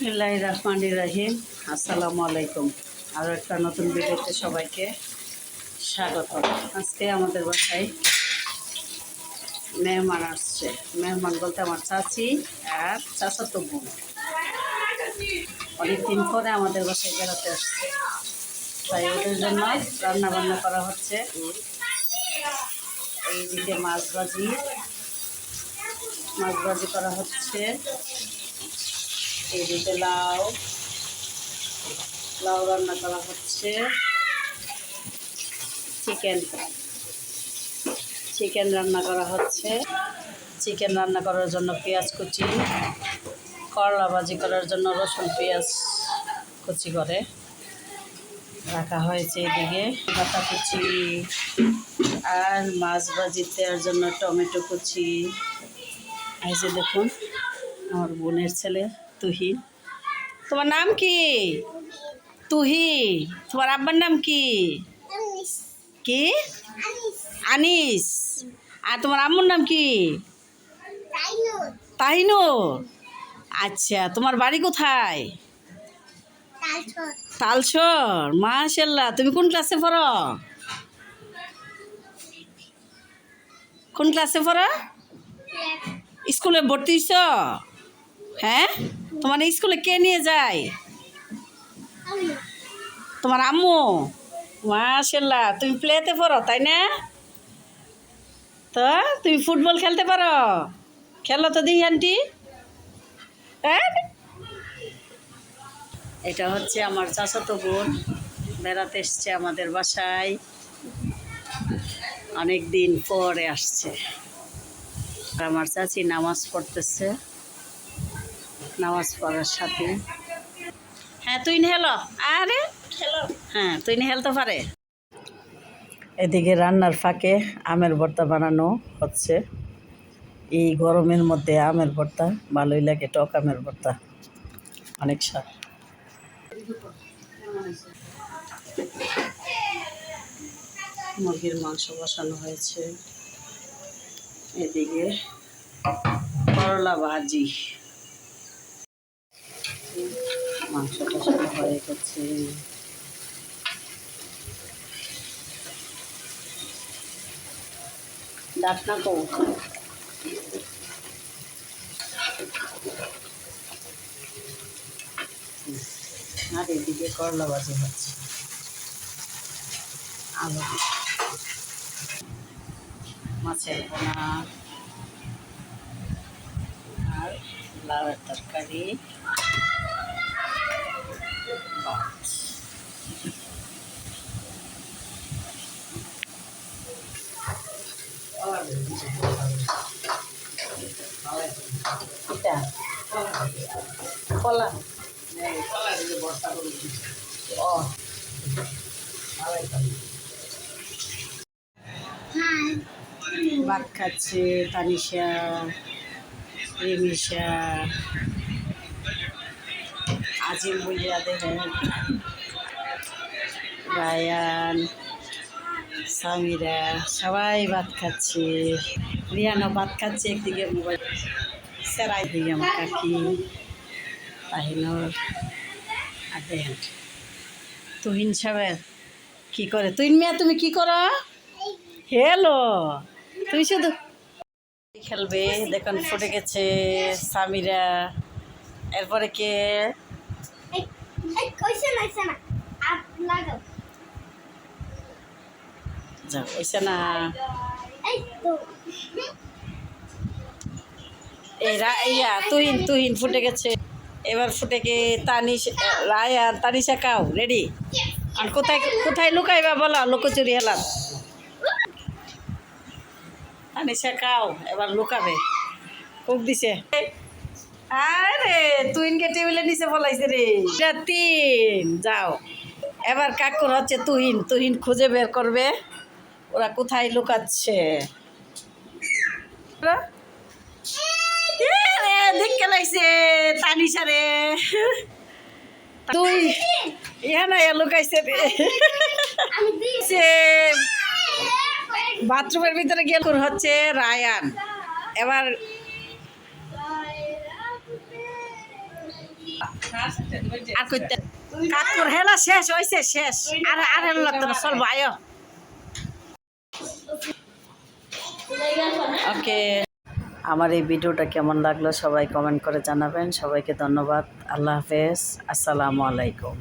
বিসমিল্লাহ রহমান রাহিম। আসসালামু আলাইকুম। আরও একটা নতুন ভিডিওতে সবাইকে স্বাগত। আজকে আমাদের বাসায় মেহমান আসছে। মেহমান বলতে আমার চাচি আর চাচাতো বোন। অনেকদিন পরে আমাদের বাসায় বেড়াতে আসছে। তাই ওদের জন্য রান্না বান্না করা হচ্ছে। এইদিকে মাছ ভাজি। মাছ ভাজি করা হচ্ছে। এদিকে লাউ লাউ রান্না করা হচ্ছে। চিকেন চিকেন রান্না করা হচ্ছে। চিকেন রান্না করার জন্য পেঁয়াজ কুচি, করলা ভাজি করার জন্য রসুন পেঁয়াজ কুচি করে রাখা হয়েছে এদিকে। পাতা কুচি আর মাছ ভাজি দেওয়ার জন্য টমেটো কুচি। এই যে দেখুন, আমার বোনের ছেলে তুহিন। তোমার নাম কি? তুহি তোমার আব্বার নাম কি? কি? আনিস। আর তোমার আম্মুর নাম কি? তাহিনুর আচ্ছা তোমার বাড়ি কোথায়? তালসর মাশাল্লাহ তুমি কোন ক্লাসে পড়ো? কোন ক্লাসে পড়ো? স্কুলে ভর্তি হইছ? হ্যাঁ? তোমার স্কুলে কে নিয়ে যায়? তোমার আম্মু? মাশাল্লাহ তুমি প্লেতে পড়ো, তাই না? তো, তুমি ফুটবল খেলতে পারো? খেলো তো দিই, আন্টি। হ্যাঁ? এটা হচ্ছে আমার চাচাতো বোন, বেড়াতে এসছে আমাদের বাসায়। অনেক দিন পরে আসছে। আমার চাচি নামাজ পড়তেছে। নামাজ পড়ার সাথে। হ্যাঁ তুই হেলো আরে হ্যাঁ তুই হেলতে পারে। এদিকে রান্নার ফাঁকে আমের ভর্তা বানানো হচ্ছে। এই গরমের মধ্যে আমের ভর্তা ভালোই লাগে টক আমের ভর্তা। অনেক স্বাদ। মুরগির মাংস বসানো হয়েছে। এদিকে করলা ভাজি। মাংস বসানো হয়ে গেছে। ডাকনা কৌ এদিকে করলা ভাজি হচ্ছে। আলু। মাছের পোনা আর লাউয়ের তরকারি ভাত। এটা কলা ও ভাত খাচ্ছে তানিশা রিমিশা আজিম বলিয়া দেখেন। রায়ান, সামিরা, সবাই ভাত খাচ্ছে। রিয়ানা ভাত খাচ্ছে একদিকে, মোবাইল সেরাই দিকে, আমার কাকি, তাহিনুর। আর দেখেন, তুহিন সাহেব কি করে? তুই মেয়ে, তুমি কি করো? হ্যালো তুই শুধু খেলবে দেখুন ফুটে গেছে সামিরা। এরপরে কে? না ইয়া তুহিন তুহিন ফুটে গেছে। এবার ফুটে তানিশ তানিশা রেডি? আর কোথায় কোথায় লুকাইবা বলো লুকোচুরি হেলাম কাও এবার লুকাবে। খুব দিছে। আরে তুহিনকে টেবিলে নিচে বলাইছে রে। এটা তিন যাও। এবার কাকুর হচ্ছে তুহিন তুহিন খুঁজে বের করবে। ওরা কোথায় লুকাচ্ছে? রে, দেখতে লাগছে তানিশা রে। তুই ইহা না লুকাইছে রে। বাথরুমের ভিতরে গিয়ে হচ্ছে রায়ান। এবার আর করতে কাকুর হেলা শেষ হয়েছে শেষ। আর আর হেলা লাগতো না, চল ভাই ওকে। আমার এই ভিডিওটা কেমন লাগল সবাই কমেন্ট করে জানাবেন। সবাইকে ধন্যবাদ। আল্লাহ হাফেজ। আসসালামু আলাইকুম।